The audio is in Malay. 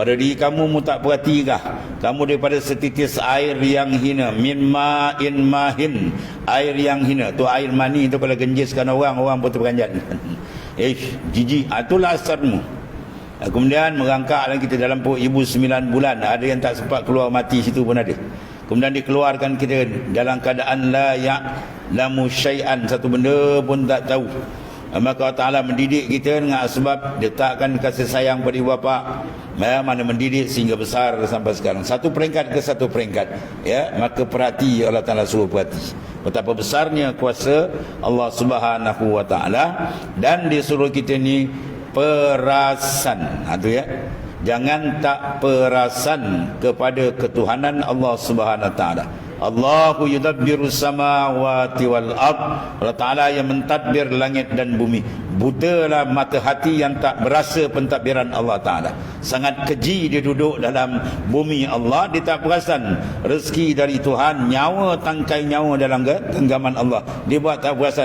pada diri kamu mu tak perhatikah kamu daripada setitis air yang hina. Min ma'in mahin. Air yang hina. Tu air mani tu kalau genjiskan orang orang pun terperanjat. Eh jijik Ah, itulah asarmu. Ah, kemudian merangkak lagi kita dalam perut ibu sembilan bulan. Ada yang tak sempat keluar mati situ pun ada. Kemudian dikeluarkan kita dalam keadaan la ya'lamu syai'an. Satu benda pun tak tahu maka Allah Ta'ala mendidik kita dengan sebab letakkan kasih sayang pada ibu bapa. Ya, mana mendidik sehingga besar sampai sekarang. Satu peringkat ke satu peringkat. Ya maka perhati Allah Ta'ala suruh perhati. Betapa besarnya kuasa Allah Subhanahu Wa Ta'ala. Dan disuruh kita ni perasan. Ha, tu ya. Jangan tak perasan kepada ketuhanan Allah Subhanahu Wa Ta'ala Allahu yudabbiru samawati wal ard. Allah Ta'ala yang mentadbir langit dan bumi. Butalah mata hati yang tak berasa pentadbiran Allah Ta'ala. Sangat keji dia duduk dalam bumi Allah Dia tak perasan. Rezeki dari Tuhan Nyawa tangkai nyawa dalam genggaman Allah. Dia buat tak perasan